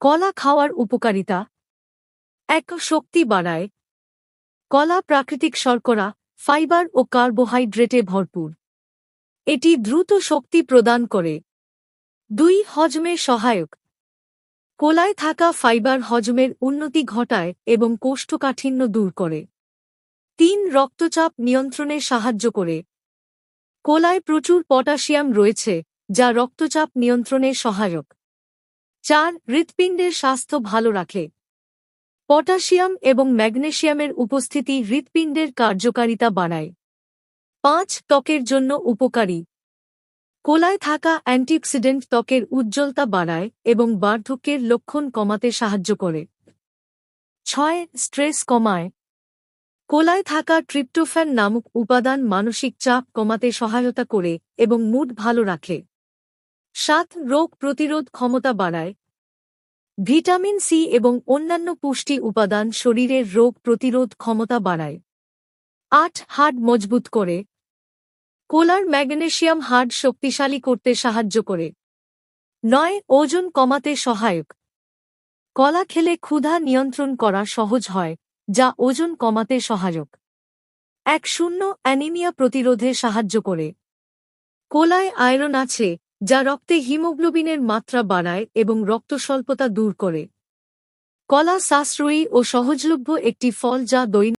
কলা খাওয়ার উপকারিতা। এক, শক্তি বাড়ায়। কলা প্রাকৃতিক শর্করা, ফাইবার ও কার্বোহাইড্রেটে ভরপুর। এটি দ্রুত শক্তি প্রদান করে। দুই, হজমে সহায়ক। কোলায় থাকা ফাইবার হজমের উন্নতি ঘটায় এবং কোষ্ঠকাঠিন্য দূর করে। তিন, রক্তচাপ নিয়ন্ত্রণে সাহায্য করে। কোলায় প্রচুর পটাশিয়াম রয়েছে, যা রক্তচাপ নিয়ন্ত্রণে সহায়ক। চার হৃৎপিণ্ডের স্বাস্থ্য ভালো রাখে। পটাশিয়াম এবং ম্যাগনেশিয়ামের উপস্থিতি হৃৎপিণ্ডের কার্যকারিতা বাড়ায়। পাঁচ, ত্বকের জন্য উপকারী। কোলায় থাকা অ্যান্টিঅক্সিডেন্ট ত্বকের উজ্জ্বলতা বাড়ায় এবং বার্ধক্যের লক্ষণ কমাতে সাহায্য করে। ছয়, স্ট্রেস কমায়। কোলায় থাকা ট্রিপ্টোফ্যান নামক উপাদান মানসিক চাপ কমাতে সহায়তা করে এবং মুড ভালো রাখে। সাত, রোগ প্রতিরোধ ক্ষমতা বাড়ায় ভিটামিন সি এবং অন্যান্য পুষ্টি উপাদান শরীরের রোগ প্রতিরোধ ক্ষমতা বাড়ায়। আট, হাড় মজবুত করে। কোলার ম্যাগনেশিয়াম হাড় শক্তিশালী করতে সাহায্য করে। নয়, ওজন কমাতে সহায়ক। কলা খেলে ক্ষুধা নিয়ন্ত্রণ করা সহজ হয়, যা ওজন কমাতে সহায়ক। এক, শূন্য অ্যানিমিয়া প্রতিরোধে সাহায্য করে। কোলায় আয়রন আছে যা রক্তে হিমোগ্লোবিনের মাত্রা বাড়ায় এবং রক্তস্বল্পতা দূর করে। কলা সাশ্রয়ী ও সহজলভ্য একটি ফল যা দৈনিক